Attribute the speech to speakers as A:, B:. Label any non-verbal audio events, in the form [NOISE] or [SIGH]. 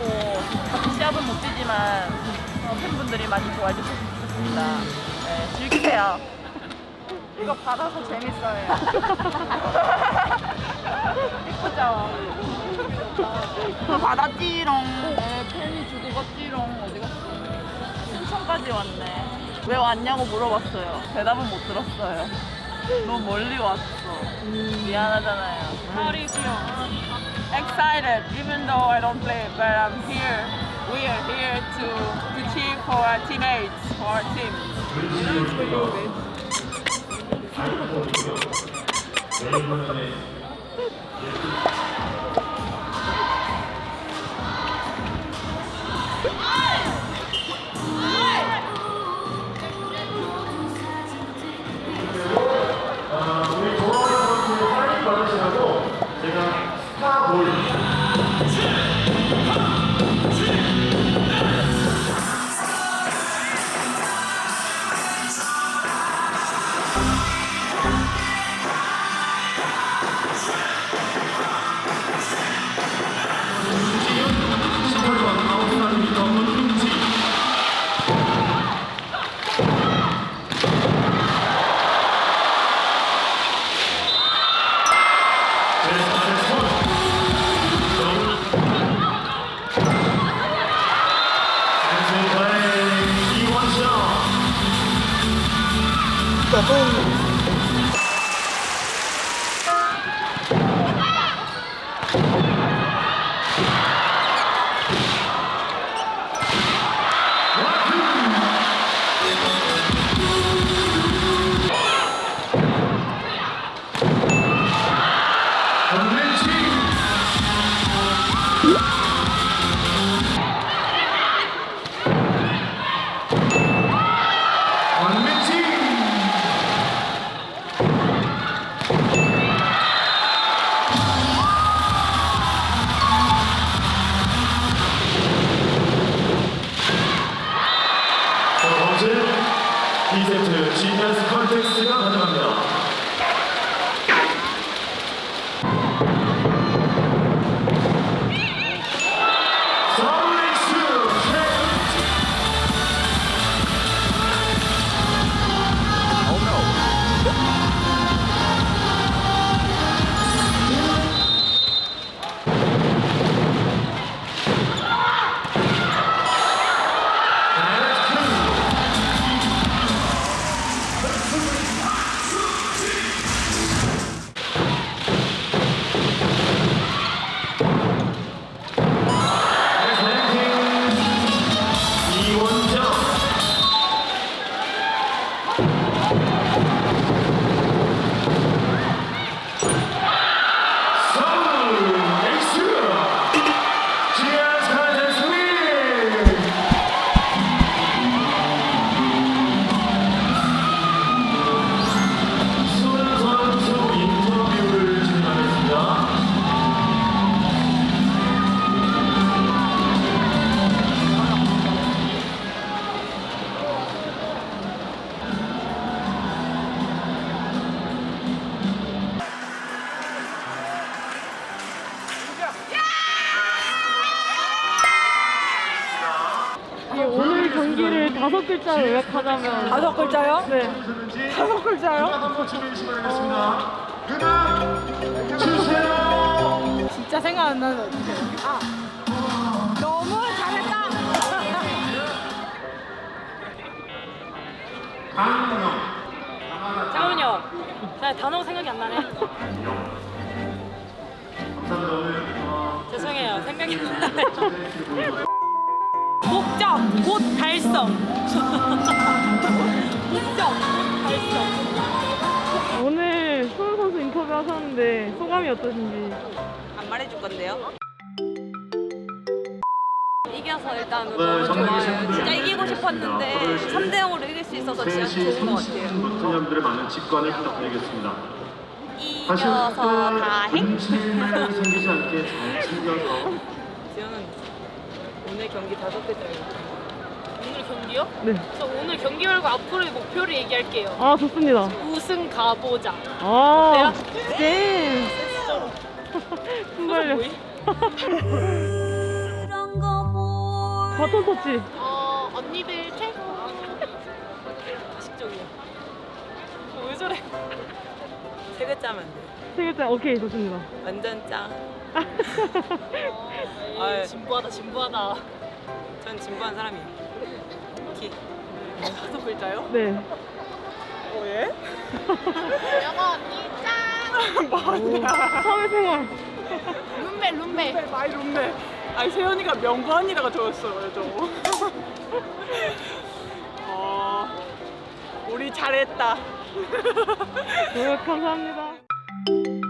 A: 같은 시합은 못 뛰지만 어, 팬분들이 많이 좋아해 주셨으면 좋겠습니다. 네, 즐기세요. [LAUGHS] 이거 받아서 재밌어요. [LAUGHS] 이쁘죠? 이거 받았지롱. 네, 팬이 주고 갔지롱. 어디 갔어? 신청까지 왔네. 왜 왔냐고 물어봤어요. 대답은 못 들었어요. 너무 멀리 왔어. 미안하잖아요. You feel? Excited, even though I don't play, but I'm here. We are here to, to cheer for our teammates, for our team.
B: 우리 전
C: 다섯 글자로 요약하자면
A: 다섯 글자요?
C: 네.
A: 다섯 글자요?
B: 한번 주세요.
A: 진짜 생각 안 나는 어떡해. 아. 너무 잘했다. [LAUGHS]
C: 잠깐만요. 나 단어가 생각이 안 나네.
B: 감사합니다. 오늘 어,
C: 죄송해요. 생각이 안 나네. 목적 곧 달성. [LAUGHS] 목적 곧 달성. 오늘 수원 선수 인터뷰 하셨는데 소감이 어떠신지?
D: 안 말해줄 건데요. 이겨서 일단
B: 네,
D: 너무
B: 정말
D: 좋아요. 진짜 이기고 싶었는데
B: 네.
D: 3대 0으로 이길 수 있어서 진짜
B: 3시
D: 좋은 것 같아요.
B: 30분 여러분들의 많은 직관을 부탁드리겠습니다.
D: 이겨서 다행.
B: 문제는 생기지 않게 잘 챙겨서
D: 지현은 오늘 경기 다섯 개짜리.
C: 오늘 경기요?
E: 네.
C: 저 오늘 경기 말고 앞으로의 목표를 얘기할게요.
E: 아 좋습니다.
C: 우승 가보자.
E: 아? 네. [LAUGHS]
C: 뭐임? [LAUGHS]
F: 그런
C: 바톤 터치.
E: 어, 언니들 최고.
D: 가식적이야. 어, 왜 저래? 세 글자면 안 돼.
C: 세 글자 오케이 좋습니다.
D: 완전 짱.
E: 에 [LAUGHS] 진부하다, 진부하다.
D: 전 진부한 사람이에요. 키. 다섯 글자요?
C: 네.
D: 어, 예?
E: 영어 언니 짱. [LAUGHS]
C: 오, 사회생활.
E: 룸메, 룸메.
A: 마이 룸메. 아니 세연이가 명구 언니라고 적었어요 저. 어, 우리 잘했다.
C: 노력 [LAUGHS] 감사합니다.